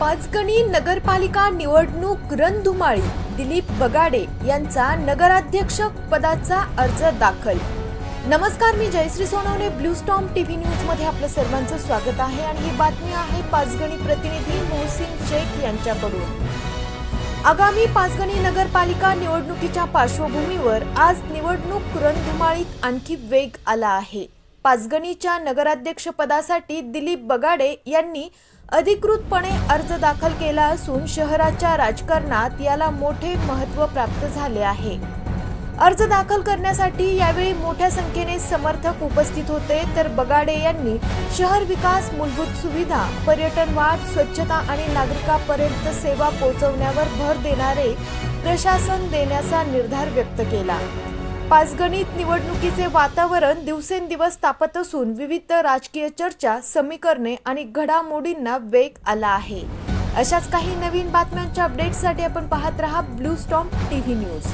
पाचगणी नगरपालिका निवडणूक रणधुमाळी दिलीप बगाडे यांचा नगराध्यक्ष पदाचा अर्ज दाखल. नमस्कार मी Jayashree Sonawane blue storm TV न्यूजमध्ये आपलं सर्वांचं स्वागत आहे आणि ही बातमी आहे पाचगणी प्रतिनिधी मोहसिन शेख यांच्याकडून. आगामी पाचगणी नगरपालिका निवडणुकीच्या पार्श्वभूमीवर आज निवडणूक रणधुमाळीत आणखी वेग आला आहे. पाचगणीच्या नगराध्यक्षपदासाठी दिलीप बगाडे यांनी अधिकृतपणे अर्ज दाखल केला असून शहराच्या राजकारणात याला मोठे महत्त्व प्राप्त झाले आहे. अर्ज दाखल करण्यासाठी यावेळी मोठ्या संख्येने समर्थक उपस्थित होते तर बगाडे यांनी शहर विकास मूलभूत सुविधा पर्यटन वाढ स्वच्छता आणि नागरिकांपर्यंत सेवा पोहोचवण्यावर भर देणारे प्रशासन देण्याचा निर्धार व्यक्त केला. पाचगणित निवडणुकीचे वातावरण दिवसेंदिवस तापत असून विविध राजकीय चर्चा समीकरणे आणि घडामोडींना वेग आला आहे. अशाच काही नवीन बातम्यांच्या अपडेटसाठी आपण पाहत रहा ब्लू स्टॉम टीव्ही न्यूज.